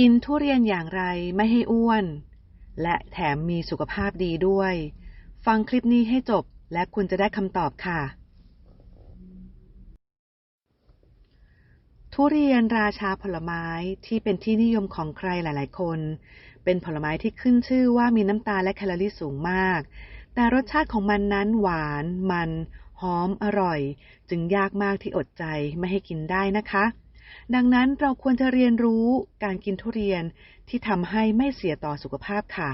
กินทุเรียนอย่างไรไม่ให้อ้วน และแถมมีสุขภาพดีด้วย ฟังคลิปนี้ให้จบและคุณจะได้คำตอบค่ะ ทุเรียนราชาผลไม้ที่เป็นที่นิยมของใครหลาย ๆ คน เป็นผลไม้ที่ขึ้นชื่อว่ามีน้ำตาลและแคลอรี่สูงมาก แต่รสชาติของมันนั้นหวาน มัน หอม อร่อย จึงยากมากที่อดใจไม่ให้กินได้นะคะ ดังนั้นเราควรจะเรียนรู้การกินทุเรียนที่ทำให้ไม่เสียต่อสุขภาพค่ะ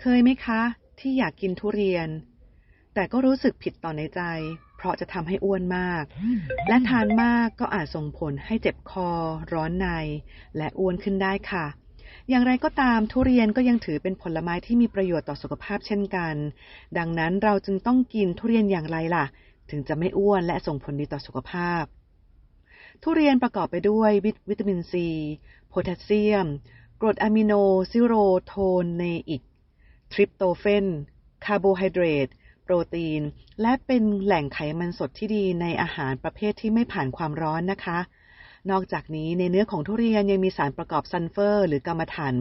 เคยไหมคะ ที่อยากกินทุเรียน แต่ก็รู้สึกผิดต่อในใจ เพราะจะทำให้อ้วนมาก และทานมากก็อาจส่งผลให้เจ็บคอ ร้อนใน และอ้วนขึ้นได้ค่ะ อย่างไรก็ตามทุเรียนก็ยังถือเป็นผลไม้ที่มีประโยชน์ต่อสุขภาพเช่นกัน ดังนั้นเราจึงต้องกินทุเรียนอย่างไรล่ะ ถึงจะไม่อ้วนและส่งผลดีต่อสุขภาพ ทุเรียนประกอบไปด้วยวิตามินซี โพแทสเซียม กรดอะมิโนซิโรโทเนอิก ทริปโตเฟน คาร์โบไฮเดรต โปรตีน และเป็นแหล่งไขมันสดที่ดีในอาหารประเภทที่ไม่ผ่านความร้อนนะคะ นอกจากนี้ในเนื้อของทุเรียนยังมีสารประกอบซัลเฟอร์ หรือกรรมถัน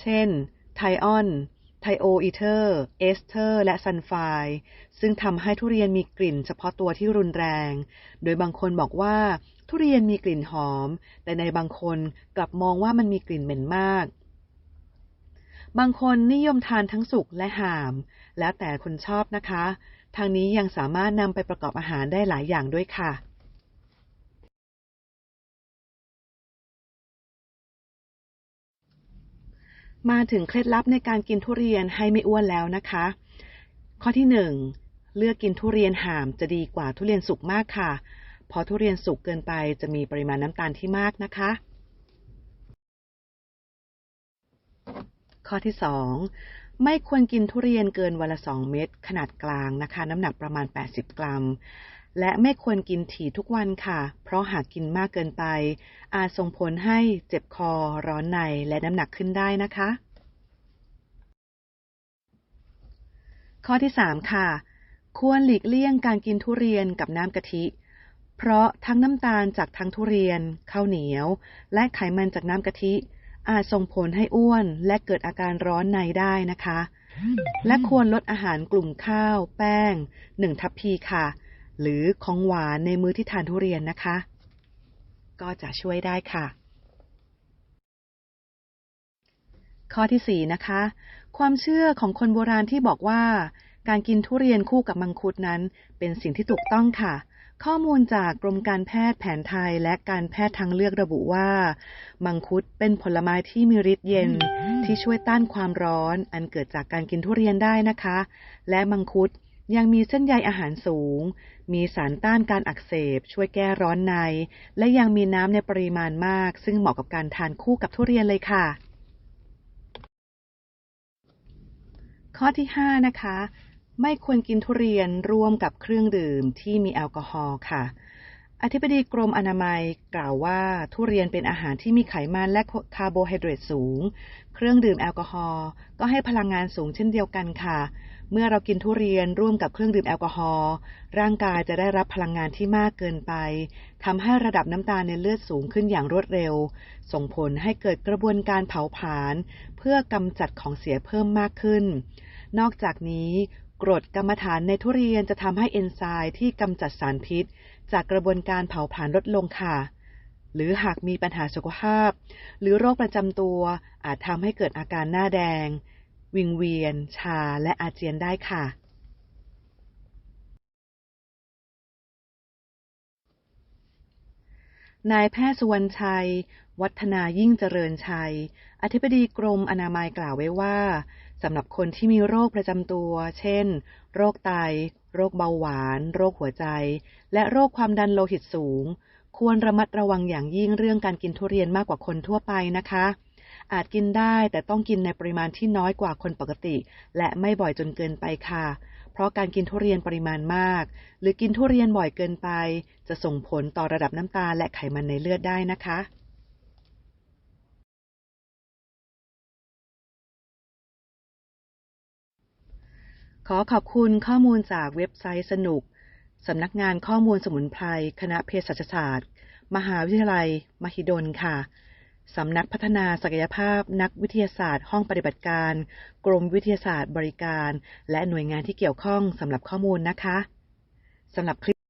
เช่น ไทออน ไทโออีเทอร์ เอสเทอร์ และซัลไฟซึ่งทำให้ทุเรียนมีกลิ่นเฉพาะตัวที่รุนแรง โดยบางคนบอกว่าทุเรียนมีกลิ่นหอม แต่ในบางคนกลับมองว่ามันมีกลิ่นเหม็นมาก บางคนนิยมทานทั้งสุกและห่าม แล้วแต่คนชอบนะคะ ทางนี้ยังสามารถนำไปประกอบอาหารได้หลายอย่างด้วยค่ะ มาถึงเคล็ดลับในการกินทุเรียนให้ไม่อ้วนแล้วนะคะ ข้อที่หนึ่งเลือกกินทุเรียนห่ามจะดีกว่าทุเรียนสุกมากค่ะเพราะทุเรียนสุกเกินไปจะมีปริมาณน้ำตาลที่มากนะคะ ข้อที่สองไม่ควรกินทุเรียนเกินวันละสองเม็ดขนาดกลางนะคะ น้ำหนักประมาณ 80 กรัม และไม่ควรกินถี่ทุกวันค่ะ เพราะหากกินมากเกินไป อาจส่งผลให้เจ็บคอ ร้อนใน และน้ำหนักขึ้นได้นะคะ ข้อที่ 3 ค่ะ ควรหลีกเลี่ยงการกินทุเรียนกับน้ำกะทิ เพราะทั้งน้ำตาลจากทั้งทุเรียน ข้าวเหนียว และไขมันจากน้ำกะทิ อาจส่งผลให้อ้วนและเกิดอาการร้อนในได้นะคะ และควรลดอาหารกลุ่มข้าว แป้ง1ทัพพีค่ะ หรือของหวานในมื้อที่ทานทุเรียนนะคะ ก็จะช่วยได้ค่ะ ข้อที่4นะคะ ความเชื่อของคนโบราณที่บอกว่า การกินทุเรียนคู่กับมังคุดนั้น เป็นสิ่งที่ถูกต้องค่ะข้อมูลจากกรมการแพทย์แผนไทยและการแพทย์ทางเลือกระบุว่า มังคุดเป็นผลไม้ที่มีฤทธิ์เย็นที่ช่วยต้านความร้อน อันเกิดจากการกินทุเรียนได้นะคะ และมังคุด ยังมีเส้นใยอาหารสูง มีสารต้านการอักเสบ ช่วยแก้ร้อนใน และยังมีน้ำในปริมาณมาก ซึ่งเหมาะกับการทานคู่กับทุเรียนเลยค่ะ ข้อที่ 5 นะคะ ไม่ควรกินทุเรียนร่วมกับเครื่องดื่มที่มีแอลกอฮอล์ค่ะ อธิบดีกรมอนามัยกล่าวว่า ทุเรียนเป็นอาหารที่มีไขมันและคาร์โบไฮเดรตสูง เครื่องดื่มแอลกอฮอล์ก็ให้พลังงานสูงเช่นเดียวกันค่ะ เมื่อเรากินทุเรียนร่วมกับเครื่องดื่มแอลกอฮอล์ร่างกายจะได้รับพลังงานที่มากเกินไปทำให้ระดับน้ำตาลในเลือดสูงขึ้นอย่างรวดเร็ว ส่งผลให้เกิดกระบวนการเผาผลาญเพื่อกำจัดของเสียเพิ่มมากขึ้น นอกจากนี้ กรดกรรมฐานในทุเรียนจะทำให้เอนไซม์ที่กำจัดสารพิษ จากกระบวนการเผาผลาญลดลงค่ะ หรือหากมีปัญหาสุขภาพ หรือโรคประจำตัวอาจทำให้เกิดอาการหน้าแดง วิงเวียน ชาและอาเจียนได้ค่ะ นายแพทย์สุวรรณชัย วัฒนายิ่งเจริญชัย อธิบดีกรมอนามัยกล่าวไว้ว่า สำหรับคนที่มีโรคประจำตัว เช่น โรคไต โรคเบาหวาน โรคหัวใจ และโรคความดันโลหิตสูง ควรระมัดระวังอย่างยิ่งเรื่องการกินทุเรียนมากกว่าคนทั่วไปนะคะ อาจกินได้แต่ต้องกินในปริมาณที่น้อยกว่าคนปกติ และไม่บ่อยจนเกินไปค่ะ เพราะการกินทุเรียนปริมาณมาก หรือกินทุเรียนบ่อยเกินไป จะส่งผลต่อระดับน้ำตาลและไขมันในเลือดได้นะคะ ขอขอบคุณข้อมูลจากเว็บไซต์สนุก สำนักงานข้อมูลสมุนไพร คณะเภสัชศาสตร์ มหาวิทยาลัย มหิดลค่ะ สำนักพัฒนาศักยภาพนักวิทยาศาสตร์ ห้องปฏิบัติการ กรมวิทยาศาสตร์บริการ และหน่วยงานที่เกี่ยวข้องสำหรับข้อมูลนะคะสำหรับคลิป